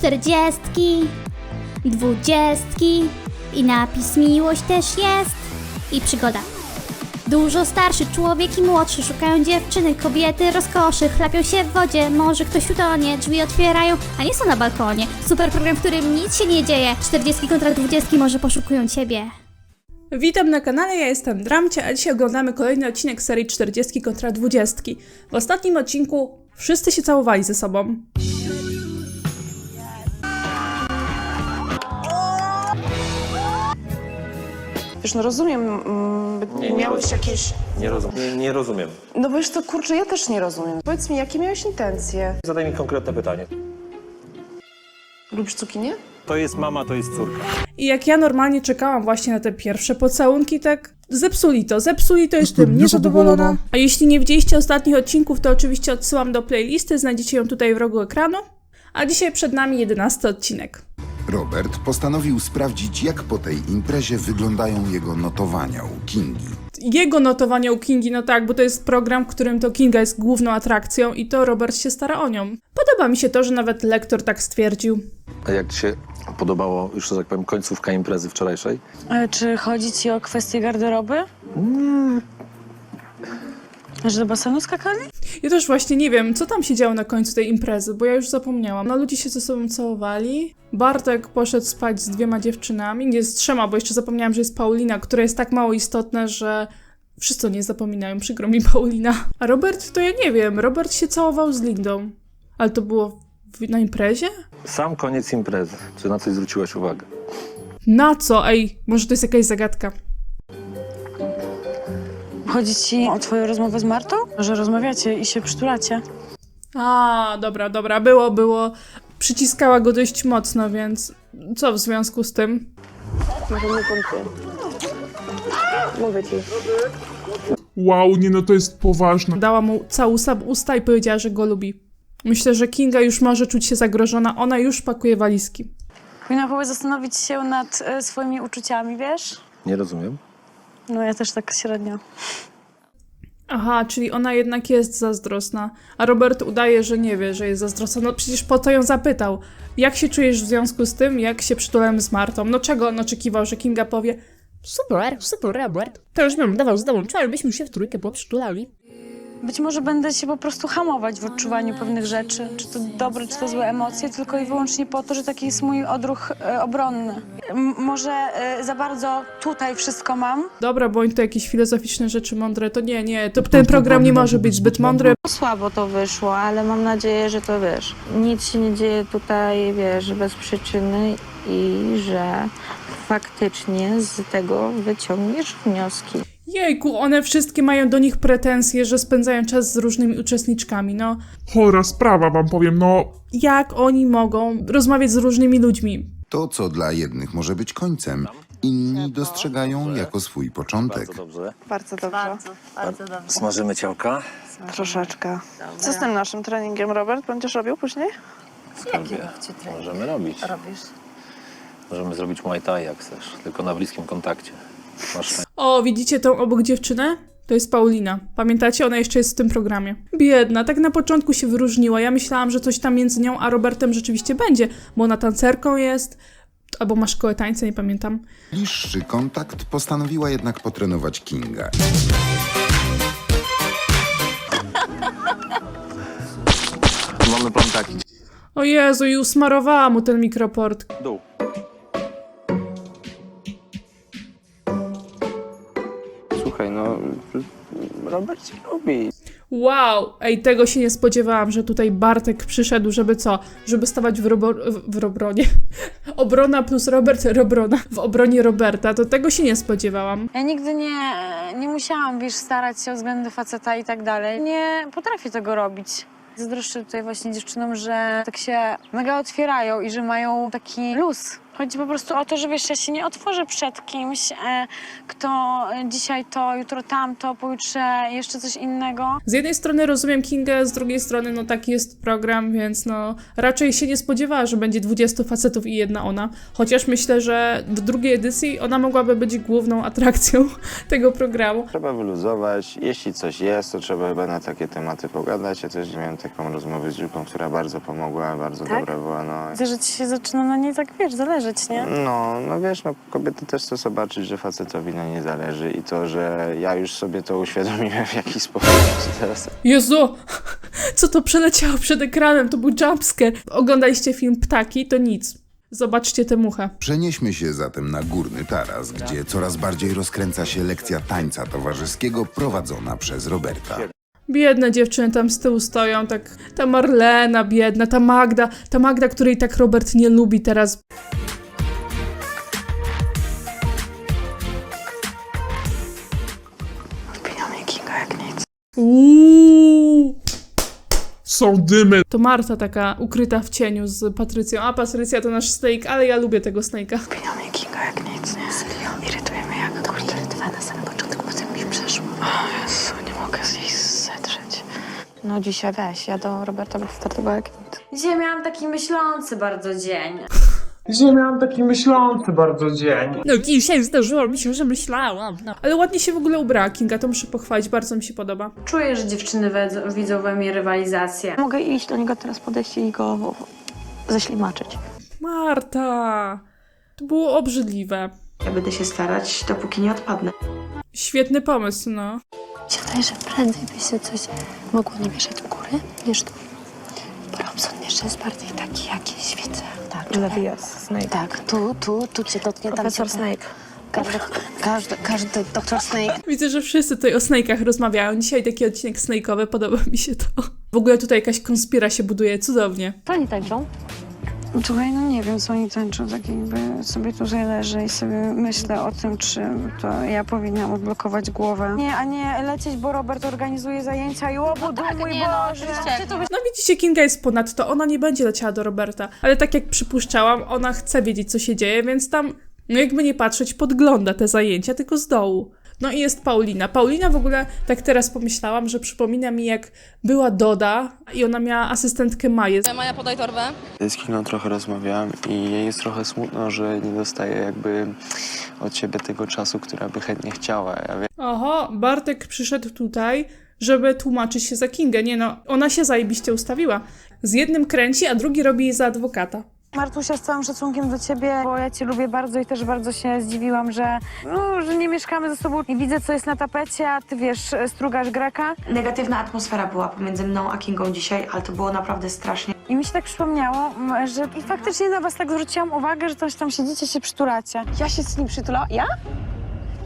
czterdziestki, dwudziestki i napis miłość też jest i przygoda. Dużo starszy człowiek i młodszy szukają dziewczyny, kobiety rozkoszy, chlapią się w wodzie, może ktoś utonie, drzwi otwierają, a nie są na balkonie. Super program, w którym nic się nie dzieje. 40 kontra 20 może poszukują ciebie. Witam na kanale, ja jestem Dramcie, a dzisiaj oglądamy kolejny odcinek serii 40 kontra 20. W ostatnim odcinku wszyscy się całowali ze sobą. Wiesz, no rozumiem, mm, Nie, nie miałeś rozumiem. jakieś... Nie, rozum, nie, nie rozumiem. No bo wiesz co, kurczę, ja też nie rozumiem. Powiedz mi, jakie miałeś intencje? Zadaj mi konkretne pytanie. Lubisz cukinię? To jest mama, to jest córka. I jak ja normalnie czekałam właśnie na te pierwsze pocałunki, tak zepsuli to, zepsuli to, jestem niezadowolona. A jeśli nie widzieliście ostatnich odcinków, to oczywiście odsyłam do playlisty, znajdziecie ją tutaj w rogu ekranu. A dzisiaj przed nami 11 odcinek. Robert postanowił sprawdzić, jak po tej imprezie wyglądają jego notowania u Kingi. Jego notowania u Kingi, no tak, bo to jest program, w którym to Kinga jest główną atrakcją i to Robert się stara o nią. Podoba mi się to, że nawet lektor tak stwierdził. A jak ci się podobało, już że tak powiem, końcówka imprezy wczorajszej? Ale czy chodzi ci o kwestię garderoby? Że do basenu skakali? Ja też właśnie nie wiem, co tam się działo na końcu tej imprezy, bo ja już zapomniałam. No ludzie się ze sobą całowali. Bartek poszedł spać z dwiema dziewczynami, nie z trzema, bo jeszcze zapomniałam, że jest Paulina, która jest tak mało istotna, że wszyscy o niej zapominają, przykro mi Paulina. A Robert, to ja nie wiem, Robert się całował z Lindą. Ale to było w, na imprezie? Sam koniec imprezy. Czy na coś zwróciłaś uwagę? Na co? Ej, może to jest jakaś zagadka. Chodzi ci o twoją rozmowę z Martą? Że rozmawiacie i się przytulacie? A, dobra, dobra, było, było. Przyciskała go dość mocno, więc co w związku z tym? Wow, nie no to jest poważne. Dała mu całusa w usta i powiedziała, że go lubi. Myślę, że Kinga już może czuć się zagrożona, ona już pakuje walizki. Powinna chyba zastanowić się nad e, swoimi uczuciami, wiesz? Nie rozumiem. No ja też tak średnio. Aha, czyli ona jednak jest zazdrosna, a Robert udaje, że nie wie, że jest zazdrosna. No przecież po to ją zapytał. Jak się czujesz w związku z tym, jak się przytulałem z Martą? No czego on oczekiwał, że Kinga powie Super, super, Robert. To już bym dawał z czar, byśmy się w trójkę poprzytulali. Być może będę się po prostu hamować w odczuwaniu pewnych rzeczy, czy to dobre, czy to złe emocje, tylko i wyłącznie po to, że taki jest mój odruch e, obronny. M- może e, za bardzo tutaj wszystko mam, Dobra, bądź to jakieś filozoficzne rzeczy mądre, to nie, nie, to ten program nie może być zbyt mądry. Słabo to wyszło, ale mam nadzieję, że to wiesz. Nic się nie dzieje tutaj, wiesz, bez przyczyny i że faktycznie z tego wyciągniesz wnioski. Jejku, one wszystkie mają do nich pretensje, że spędzają czas z różnymi uczestniczkami, no. Chora sprawa wam powiem, no Jak oni mogą rozmawiać z różnymi ludźmi? To, co dla jednych może być końcem, inni dostrzegają jako swój początek. Bardzo dobrze. Bardzo dobrze. Smażymy ciałka. Troszeczkę. Co z tym naszym treningiem, Robert? Będziesz robił później? Skarbie. Możemy robić. Robisz? Możemy zrobić Muay Thai, jak chcesz. Tylko na bliskim kontakcie. O, widzicie tą obok dziewczynę? To jest Paulina. Pamiętacie? Ona jeszcze jest w tym programie. Biedna, tak na początku się wyróżniła. Ja myślałam, że coś tam między nią a Robertem rzeczywiście będzie, bo ona tancerką jest, albo ma szkołę tańca, nie pamiętam. Bliższy kontakt postanowiła jednak potrenować Kinga. Mamy plan taki. O Jezu, i usmarowała mu ten mikroport. Dół. Robert cię lubi. Wow! Ej, tego się nie spodziewałam, że tutaj Bartek przyszedł, żeby co? Żeby stawać w, robo, w, w robronie. Obrona plus Robert, Robrona. W obronie Roberta, to tego się nie spodziewałam. Ja nigdy nie, nie musiałam, wiesz, starać się o względy faceta i tak dalej. Nie potrafię tego robić. Zazdroszczę tutaj właśnie dziewczynom, że tak się mega otwierają i że mają taki luz Chodzi po prostu o to, że wiesz, ja się nie otworzę przed kimś, e, kto dzisiaj to, jutro tamto, pojutrze jeszcze coś innego. Z jednej strony rozumiem Kingę, z drugiej strony no taki jest program, więc no raczej się nie spodziewała, że będzie 20 facetów i jedna ona. Chociaż myślę, że do drugiej edycji ona mogłaby być główną atrakcją tego programu. Trzeba wyluzować. Jeśli coś jest, to trzeba chyba na takie tematy pogadać. Ja też miałem taką rozmowę z Julką, która bardzo pomogła, bardzo Tak? dobra była. No. Widzę, że ci się zaczyna na niej tak, wiesz, zależeć, nie? No, no wiesz, no kobiety też chcą zobaczyć, że facetowi na nie zależy i to, że ja już sobie to uświadomiłem w jakiś sposób, teraz Jezu! Co to przeleciało przed ekranem? To był jumpscare. Oglądaliście film Ptaki? To nic. Zobaczcie tę muchę. Przenieśmy się zatem na górny taras, gdzie coraz bardziej rozkręca się lekcja tańca towarzyskiego prowadzona przez Roberta. Biedne dziewczyny tam z tyłu stoją, tak. Ta Marlena biedna, ta Magda, ta Magda, której tak Robert nie lubi teraz. Uuu. Są dymy. To Marta taka ukryta w cieniu z Patrycją. A Patrycja to nasz Snake, ale ja lubię tego Snake'a. Mnie Kinga jak nic, nie? Serio? Irytuje mnie jak kurde. Irytowała na samym początku, potem mi przeszło. O Jezu, nie mogę z niej zetrzeć. No dzisiaj weź, ja do Roberta startowała jak nic. Dzisiaj miałam taki myślący bardzo dzień. Dzisiaj miałam taki myślący bardzo dzień. No dzisiaj zdarzyło mi się, że myślałam. No. Ale ładnie się w ogóle ubrała Kinga, to muszę pochwalić, bardzo mi się podoba. Czuję, że dziewczyny widzą we mnie rywalizację. Mogę iść do niego teraz podejść i go ześlimaczyć. Marta! To było obrzydliwe. Ja będę się starać, dopóki nie odpadnę. Świetny pomysł, no. Wydaje, że prędzej by się coś mogło namieszać u góry niż tu. Bo Robson jeszcze jest bardziej taki jakiś, widzę. Tak, Levias, Snake. tak, tu, tu, tu cię dotknie, tam Profesor cię... Snake. Każdy, każdy, każdy doktor Snake. Widzę, że wszyscy tutaj o snake'ach rozmawiają. Dzisiaj taki odcinek snake'owy, podoba mi się to. W ogóle tutaj jakaś konspira się buduje, cudownie. To oni tańczą? Słuchaj, no nie wiem, co oni tańczą, tak jakby sobie tutaj leżę i sobie myślę o tym, czy to ja powinnam odblokować głowę. Nie, a nie lecieć, bo Robert organizuje zajęcia i łobudu, mój Boże. No widzicie, Kinga jest ponadto, ona nie będzie leciała do Roberta. Ale tak jak przypuszczałam, ona chce wiedzieć, co się dzieje, więc tam, no jakby nie patrzeć, podgląda te zajęcia, tylko z dołu. No i jest Paulina. Paulina w ogóle, tak teraz pomyślałam, że przypomina mi jak była Doda i ona miała asystentkę Maję. Maja, podaj torbę. z Kingą trochę rozmawiałam i jej jest trochę smutno, że nie dostaje jakby od siebie tego czasu, która by chętnie chciała. Ja wiem, Oho, Bartek przyszedł tutaj, żeby tłumaczyć się za Kingę. Nie no, ona się zajebiście ustawiła. Z jednym kręci, a drugi robi jej za adwokata. Martusia, z całym szacunkiem do ciebie, bo ja cię lubię bardzo i też bardzo się zdziwiłam, że, no, że nie mieszkamy ze sobą i widzę, co jest na tapecie, a ty wiesz, strugasz Greka. Negatywna atmosfera była pomiędzy mną a Kingą dzisiaj, ale to było naprawdę strasznie. I mi się tak przypomniało, m, że i faktycznie na was tak zwróciłam uwagę, że coś tam siedzicie, się przytulacie. Ja się z nim przytulałam. Ja?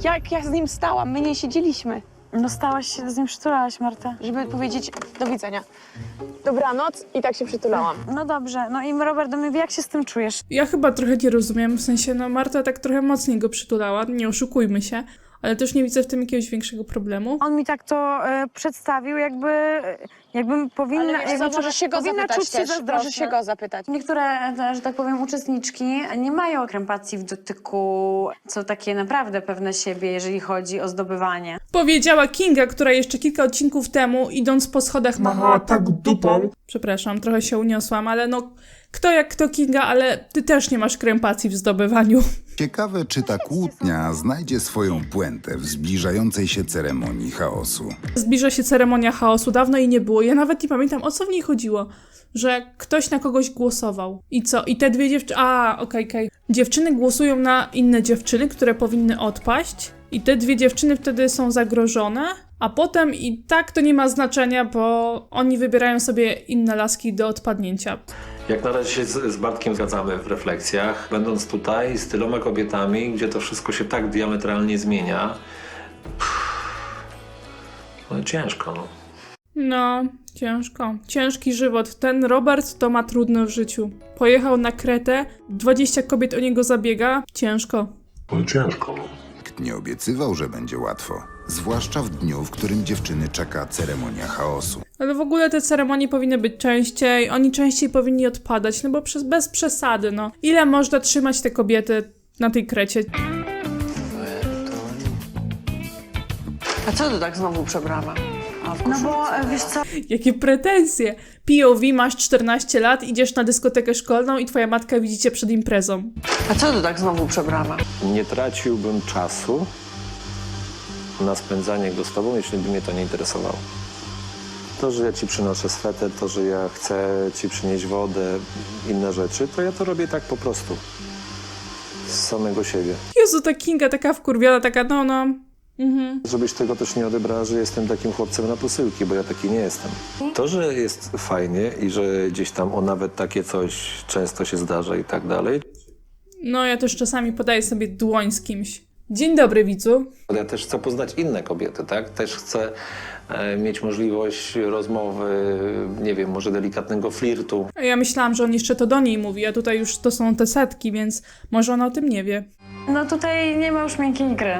Jak ja z nim stałam? My nie siedzieliśmy, No stałaś się, z nim przytulałaś, Marta. żeby powiedzieć do widzenia. Dobranoc i tak się przytulałam. No dobrze, no i Robert do mnie wie, jak się z tym czujesz. Ja chyba trochę nie rozumiem, w sensie, no Marta tak trochę mocniej go przytulała, nie oszukujmy się, ale też nie widzę w tym jakiegoś większego problemu. On mi tak to e, przedstawił, jakby, e, jakbym powinna... Ale wiesz jakby co, możesz się go powinna zapytać czuć się też. zazdrosna. Możesz się go zapytać. Niektóre, że tak powiem, uczestniczki nie mają krępacji w dotyku, co takie naprawdę pewne siebie, jeżeli chodzi o zdobywanie. Powiedziała Kinga, która jeszcze kilka odcinków temu, idąc po schodach, Machała tak dupą. Przepraszam, trochę się uniosłam, ale no, kto jak kto Kinga, ale ty też nie masz krępacji w zdobywaniu. Ciekawe, czy ta kłótnia znajdzie swoją puentę w zbliżającej się ceremonii chaosu. Zbliża się ceremonia chaosu, dawno jej nie było. Ja nawet nie pamiętam, o co w niej chodziło. Że ktoś na kogoś głosował. I co? I te dwie dziewczyny... A, okej, okej. Dziewczyny głosują na inne dziewczyny, które powinny odpaść. I te dwie dziewczyny wtedy są zagrożone. A potem i tak to nie ma znaczenia, bo oni wybierają sobie inne laski do odpadnięcia. Jak na razie się z, z Bartkiem zgadzamy w refleksjach. Będąc tutaj z tyloma kobietami, gdzie to wszystko się tak diametralnie zmienia, no ciężko, no. No, ciężko. Ciężki żywot. Ten Robert to ma trudno w życiu. Pojechał na Kretę, 20 kobiet o niego zabiega. Ciężko. No ciężko. Nikt nie obiecywał, że będzie łatwo. zwłaszcza w dniu, w którym dziewczyny czeka ceremonia chaosu. Ale w ogóle te ceremonie powinny być częściej, oni częściej powinni odpadać, no bo przez, bez przesady, no. Ile można trzymać te kobiety na tej krecie? A co ty tak znowu przebrana? No bo e, wiesz co, Jakie pretensje! POV, masz 14 lat, idziesz na dyskotekę szkolną i twoja matka widzi cię przed imprezą. A co ty tak znowu przebrana? Nie traciłbym czasu na spędzanie go z tobą, jeśli by mnie to nie interesowało. To, że ja ci przynoszę sweter, to, że ja chcę ci przynieść wodę, inne rzeczy, to ja to robię tak po prostu. Z samego siebie. Jezu, ta Kinga taka wkurwiona, taka no, no. Mhm. Żebyś tego też nie odebrała, że jestem takim chłopcem na posyłki, bo ja taki nie jestem. To, że jest fajnie i że gdzieś tam o nawet takie coś często się zdarza i tak dalej, No, ja też czasami podaję sobie dłoń z kimś. Dzień dobry, widzu. Ja też chcę poznać inne kobiety, tak? Też chcę e, mieć możliwość rozmowy, nie wiem, może delikatnego flirtu. A ja myślałam, że on jeszcze to do niej mówi, a tutaj już to są te setki, więc może ona o tym nie wie. no tutaj nie ma już miękkiej gry.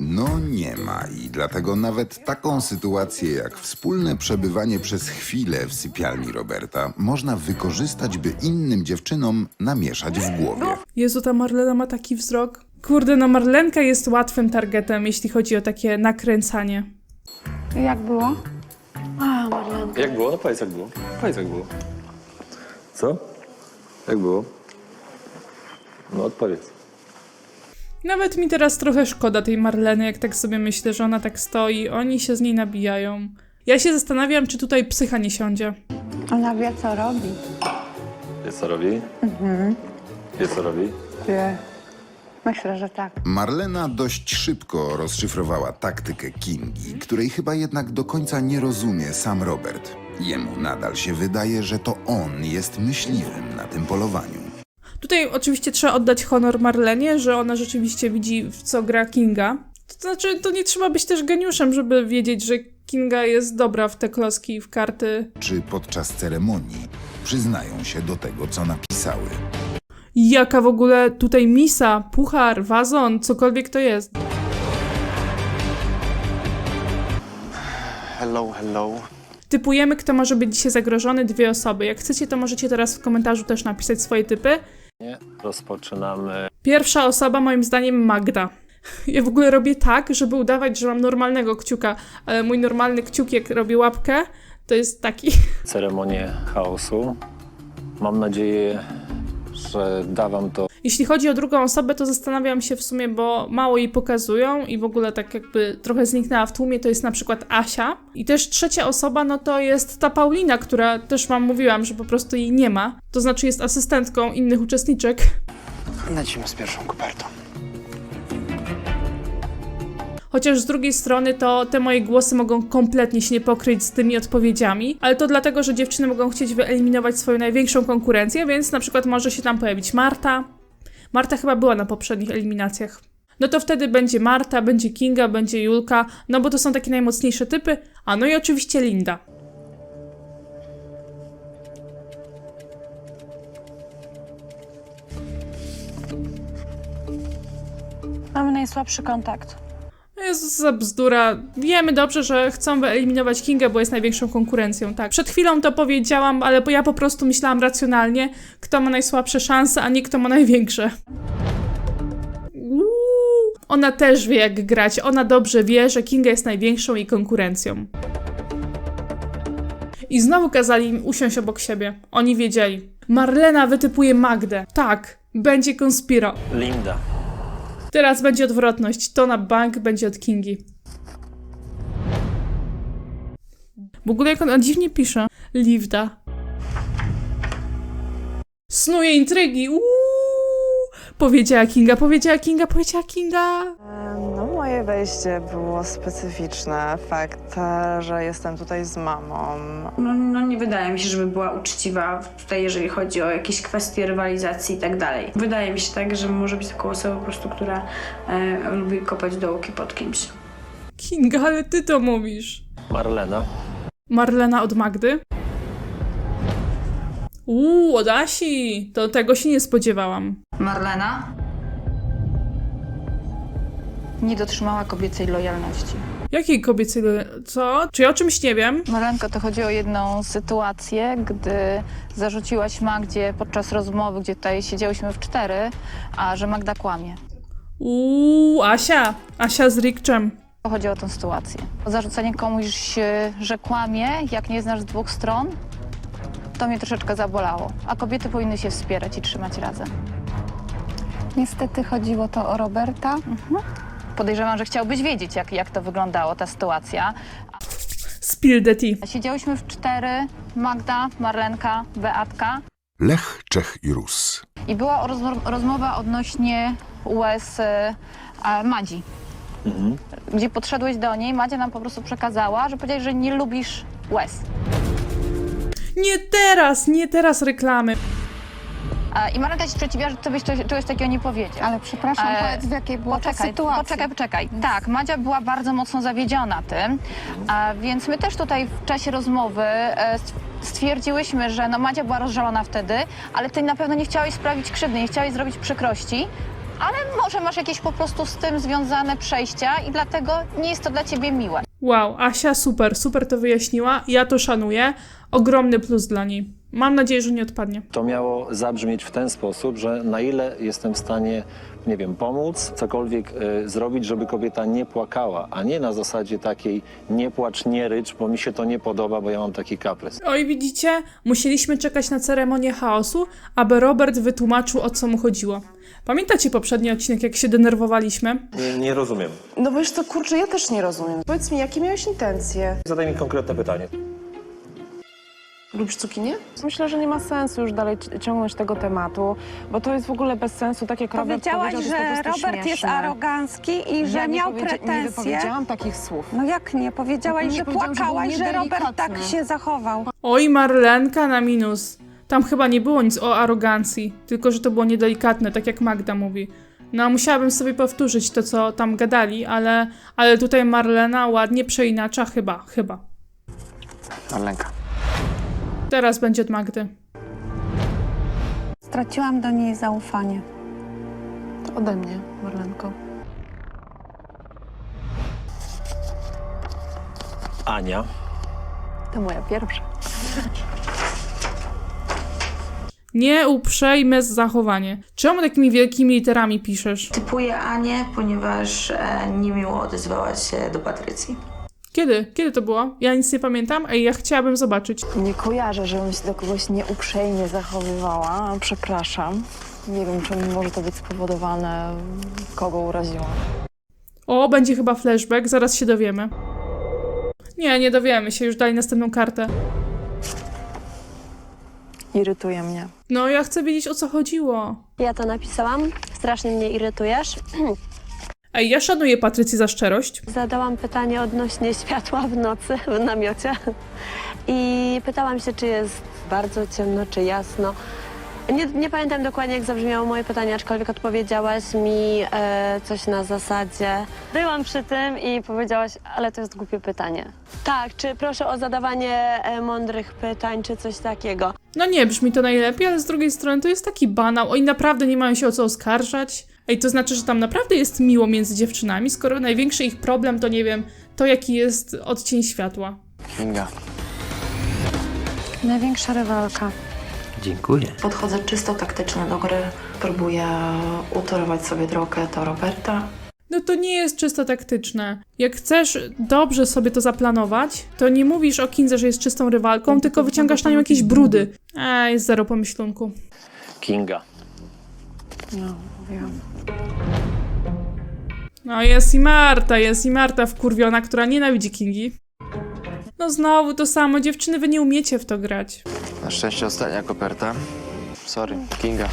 No nie ma i dlatego nawet taką sytuację jak wspólne przebywanie przez chwilę w sypialni Roberta można wykorzystać, by innym dziewczynom namieszać w głowie. Jezu, ta Marlena ma taki wzrok. Kurde, no Marlenka jest łatwym targetem, jeśli chodzi o takie nakręcanie. Jak było? A, Marlenka. Jak było? No powiedz jak było. Powiedz jak było. Co? Jak było? No odpowiedz. Nawet mi teraz trochę szkoda tej Marleny, jak tak sobie myślę, że ona tak stoi, oni się z niej nabijają. Ja się zastanawiam, czy tutaj psycha nie siądzie. Ona wie, co robi. Wie co robi? Mhm. Wie co robi? Wie. Myślę, że tak. Marlena dość szybko rozszyfrowała taktykę Kingi, której chyba jednak do końca nie rozumie sam Robert. Jemu nadal się wydaje, że to on jest myśliwym na tym polowaniu. Tutaj oczywiście trzeba oddać honor Marlenie, że ona rzeczywiście widzi, w co gra Kinga. To znaczy, to nie trzeba być też geniuszem, żeby wiedzieć, że Kinga jest dobra w te kloski, w karty. Czy podczas ceremonii przyznają się do tego, co napisały. Jaka w ogóle tutaj misa, puchar, wazon, cokolwiek to jest. Hello, hello. Typujemy, kto może być dzisiaj zagrożony, dwie osoby. Jak chcecie, to możecie teraz w komentarzu też napisać swoje typy. Nie? Rozpoczynamy. Pierwsza osoba, moim zdaniem, Magda. Ja w ogóle robię tak, żeby udawać, że mam normalnego kciuka, ale mój normalny kciuk, jak robię łapkę, to jest taki. ceremonię chaosu. Mam nadzieję, że da wam to Jeśli chodzi o drugą osobę, to zastanawiam się w sumie, bo mało jej pokazują i w ogóle tak jakby trochę zniknęła w tłumie, to jest na przykład Asia. I też trzecia osoba, no to jest ta Paulina, która też wam mówiłam, że po prostu jej nie ma. To znaczy jest asystentką innych uczestniczek. Lecimy z pierwszą kopertą. Chociaż z drugiej strony to te moje głosy mogą kompletnie się nie pokryć z tymi odpowiedziami, ale to dlatego, że dziewczyny mogą chcieć wyeliminować swoją największą konkurencję, więc na przykład może się tam pojawić Marta. Marta chyba była na poprzednich eliminacjach. No to wtedy będzie Marta, będzie Kinga, będzie Julka, no bo to są takie najmocniejsze typy, a no i oczywiście Linda. Mamy najsłabszy kontakt. Jezus, za bzdura. Wiemy dobrze, że chcą wyeliminować Kingę, bo jest największą konkurencją, tak. Przed chwilą to powiedziałam, ale ja po prostu myślałam racjonalnie, kto ma najsłabsze szanse, a nie kto ma największe. Ona też wie, jak grać. Ona dobrze wie, że Kinga jest największą jej konkurencją. I znowu kazali im usiąść obok siebie. Oni wiedzieli. Marlena wytypuje Magdę. Tak, będzie konspiro. Linda. Teraz będzie odwrotność. To na bank będzie od Kingi. W ogóle jak on, on dziwnie pisze. Livda. Snuje intrygi. Uuu! Powiedziała Kinga, powiedziała Kinga, powiedziała Kinga. Moje wejście było specyficzne. Fakt, że jestem tutaj z mamą. No, no nie wydaje mi się, żeby była uczciwa tutaj, jeżeli chodzi o jakieś kwestie rywalizacji i tak dalej. Wydaje mi się tak, że może być taką osobą po prostu, która e, lubi kopać dołki pod kimś. Kinga, ale ty to mówisz. Marlena. Marlena od Magdy. Uuu, od Asi. To tego się nie spodziewałam. Marlena? Nie dotrzymała kobiecej lojalności. Jakiej kobiecej... Co? Czy ja o czymś nie wiem? Malenko, to chodzi o jedną sytuację, gdy zarzuciłaś Magdzie podczas rozmowy, gdzie tutaj siedziałyśmy w cztery, a że Magda kłamie. Uuu, Asia. Asia z Rikczem. Chodzi o tę sytuację. Zarzucenie komuś, e, że kłamie, jak nie znasz z dwóch stron, to mnie troszeczkę zabolało. A kobiety powinny się wspierać i trzymać razem. Niestety chodziło to o Roberta. Podejrzewam, że chciałbyś wiedzieć, jak, jak to wyglądało, ta sytuacja. Spill the tea. Siedziałyśmy w cztery, Magda, Marlenka, Beatka Lech, Czech i Rus. i była rozmo- rozmowa odnośnie łez e, e, Madzi. Gdzie podszedłeś do niej, Madzia nam po prostu przekazała, że powiedziałeś, że nie lubisz łez. Nie teraz, nie teraz reklamy. E, I Marlenka się sprzeciwia, że ty byś coś, czegoś takiego nie powiedział. Ale przepraszam, E, powiedz w jakiej była ta Poczekaj, sytuacja. poczekaj, poczekaj. Tak, Madzia była bardzo mocno zawiedziona tym, a więc my też tutaj w czasie rozmowy e, st- stwierdziłyśmy, że no Madzia była rozżalona wtedy, ale ty na pewno nie chciałeś sprawić krzywdy, nie chciałeś zrobić przykrości, ale może masz jakieś po prostu z tym związane przejścia i dlatego nie jest to dla ciebie miłe. Wow, Asia super, super to wyjaśniła. Ja to szanuję. Ogromny plus dla niej. Mam nadzieję, że nie odpadnie. To miało zabrzmieć w ten sposób, że na ile jestem w stanie, nie wiem, pomóc, cokolwiek e, zrobić, żeby kobieta nie płakała, a nie na zasadzie takiej nie płacz, nie rycz, bo mi się to nie podoba, bo ja mam taki kaprys. Oj, widzicie, musieliśmy czekać na ceremonię chaosu, aby Robert wytłumaczył, o co mu chodziło. Pamiętacie poprzedni odcinek, jak się denerwowaliśmy? Nie, nie rozumiem. No wiesz co, kurczę, ja też nie rozumiem. Powiedz mi, jakie miałeś intencje? Zadaj mi konkretne pytanie. Lubisz cukinię? Myślę, że nie ma sensu już dalej ci- ciągnąć tego tematu, bo to jest w ogóle bez sensu, tak jak Robert Powiedziałaś, powiedział, to jest że po prostu Robert jest śmieszne. arogancki i że nie miał powiedzia- pretensje. Nie wypowiedziałam takich słów. No jak nie? Powiedziałaś, Nie że powiedziałam, że był płakałaś, że Robert tak się zachował. Oj, Marlenka na minus. Tam chyba nie było nic o arogancji, tylko że to było niedelikatne, tak jak Magda mówi. No, musiałabym sobie powtórzyć to, co tam gadali, ale, ale tutaj Marlena ładnie przeinacza chyba, chyba. Marlenka. Teraz będzie od Magdy. Straciłam do niej zaufanie. To ode mnie, Marlenko. Ania. To moja pierwsza. Nieuprzejme zachowanie. Czemu takimi wielkimi literami piszesz? Typuję Anię, ponieważ e, niemiło odezwała się do Patrycji. Kiedy? Kiedy to było? Ja nic nie pamiętam, a ja chciałabym zobaczyć. Nie kojarzę, żebym się do kogoś nieuprzejmie zachowywała. Przepraszam. Nie wiem, czym może to być spowodowane, kogo uraziłam. O, będzie chyba flashback, zaraz się dowiemy. Nie, nie dowiemy się, już dali następną kartę. Irytuje mnie. No, ja chcę wiedzieć, o co chodziło. Ja to napisałam. Strasznie mnie irytujesz. Ej, ja szanuję Patrycję za szczerość. Zadałam pytanie odnośnie światła w nocy w namiocie. I pytałam się, czy jest bardzo ciemno, czy jasno. Nie, nie pamiętam dokładnie, jak zabrzmiało moje pytanie, aczkolwiek odpowiedziałaś mi e, coś na zasadzie. Byłam przy tym i powiedziałaś, ale to jest głupie pytanie. Tak, czy proszę o zadawanie e, mądrych pytań, czy coś takiego. No nie brzmi to najlepiej, ale z drugiej strony to jest taki banał. Oni naprawdę nie mają się o co oskarżać. Ej, to znaczy, że tam naprawdę jest miło między dziewczynami, skoro największy ich problem to, nie wiem, to jaki jest odcień światła. Kinga. Największa rywalka. Dziękuję. Podchodzę czysto taktycznie do gry. Próbuję utorować sobie drogę do Roberta. No to nie jest czysto taktyczne. Jak chcesz dobrze sobie to zaplanować, to nie mówisz o Kindze, że jest czystą rywalką, tylko wyciągasz na nią jakieś brudy. A, jest zero pomyślunku. Kinga. No, mówiłam. No jest i Marta, jest i Marta wkurwiona, która nienawidzi Kingi. No znowu to samo, dziewczyny, wy nie umiecie w to grać. Na szczęście ostatnia koperta. Sorry, Kinga.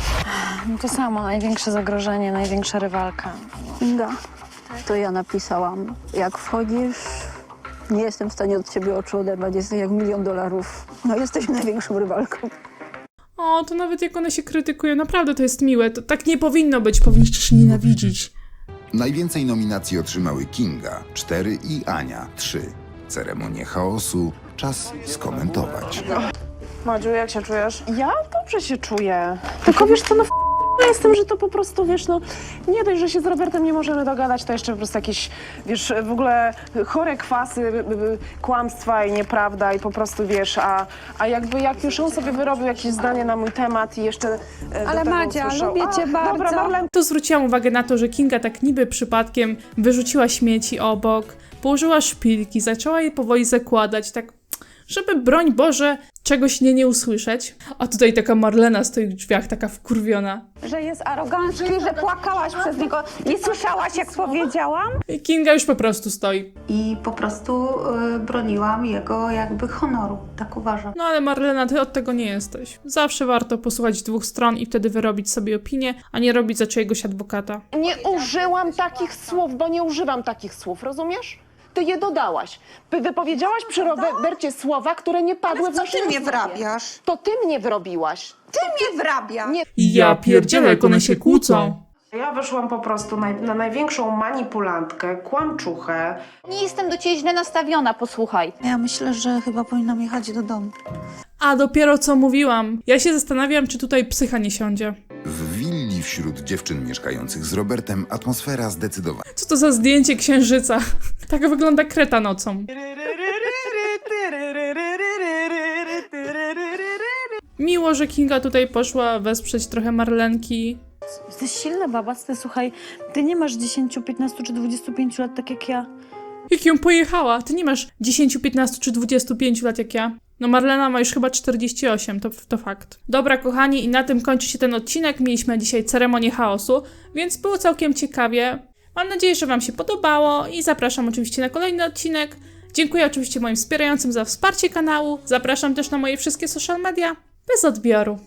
No to samo, największe zagrożenie, największa rywalka. Inga, to ja napisałam. Jak wchodzisz, nie jestem w stanie od ciebie oczu oderwać. Jesteś jak milion dolarów. No jesteś największą rywalką. O, to nawet jak one się krytykują, naprawdę to jest miłe. To tak nie powinno być, powinniście się nienawidzić. Najwięcej nominacji otrzymały Kinga 4 i Ania 3. Ceremonię chaosu czas skomentować. Madziu, jak się czujesz? Ja dobrze się czuję. Tylko wiesz co, no f- Ja jestem, że to po prostu, wiesz, no nie dość, że się z Robertem nie możemy dogadać, to jeszcze po prostu jakieś, wiesz, w ogóle chore kwasy, y, y, kłamstwa i nieprawda i po prostu, wiesz, a, a jakby jak już on sobie wyrobił jakieś zdanie na mój temat i jeszcze y, do Ale tego Madzia, usłyszał, lubię cię "Ach, bardzo." Dobra, Marlen, To zwróciłam uwagę na to, że Kinga tak niby przypadkiem wyrzuciła śmieci obok, położyła szpilki, zaczęła je powoli zakładać, tak żeby broń Boże czegoś nie nie usłyszeć. A tutaj taka Marlena stoi w drzwiach, taka wkurwiona. Że jest arogancki, że płakałaś przez niego. Nie słyszałaś, jak powiedziałam? I Kinga już po prostu stoi. I po prostu y, broniłam jego jakby honoru, tak uważam. No ale Marlena, ty od tego nie jesteś. Zawsze warto posłuchać dwóch stron i wtedy wyrobić sobie opinię, a nie robić za czyjegoś adwokata. nie użyłam takich słów, bo nie używam takich słów, rozumiesz? Ty je dodałaś. Wy wypowiedziałaś przy Robercie słowa, które nie padły w naszej rozmowie. wyrabiasz? To ty mnie wyrobiłaś. Ty mnie wrabia. Nie Ja pierdzielę, jak one się kłócą. Ja wyszłam po prostu na, na największą manipulantkę, kłamczuchę. Nie jestem do ciebie źle nastawiona, posłuchaj. Ja myślę, że chyba powinnam jechać do domu. A dopiero co mówiłam. Ja się zastanawiam, czy tutaj psycha nie siądzie. W willi wśród dziewczyn mieszkających z Robertem atmosfera zdecydowanie Co to za zdjęcie księżyca? Tak wygląda kreta nocą. Miło, że Kinga tutaj poszła wesprzeć trochę Marlenki. Jesteś silna baba, ty słuchaj, ty nie masz 10, 15 czy 25 lat tak jak ja. Jak ją pojechała? Ty nie masz 10, 15 czy 25 lat jak ja. No Marlena ma już chyba 48, to, to fakt. Dobra kochani i na tym kończy się ten odcinek. Mieliśmy dzisiaj ceremonię chaosu, więc było całkiem ciekawie. Mam nadzieję, że wam się podobało i zapraszam oczywiście na kolejny odcinek. Dziękuję oczywiście moim wspierającym za wsparcie kanału. Zapraszam też na moje wszystkie social media. Bez odbioru.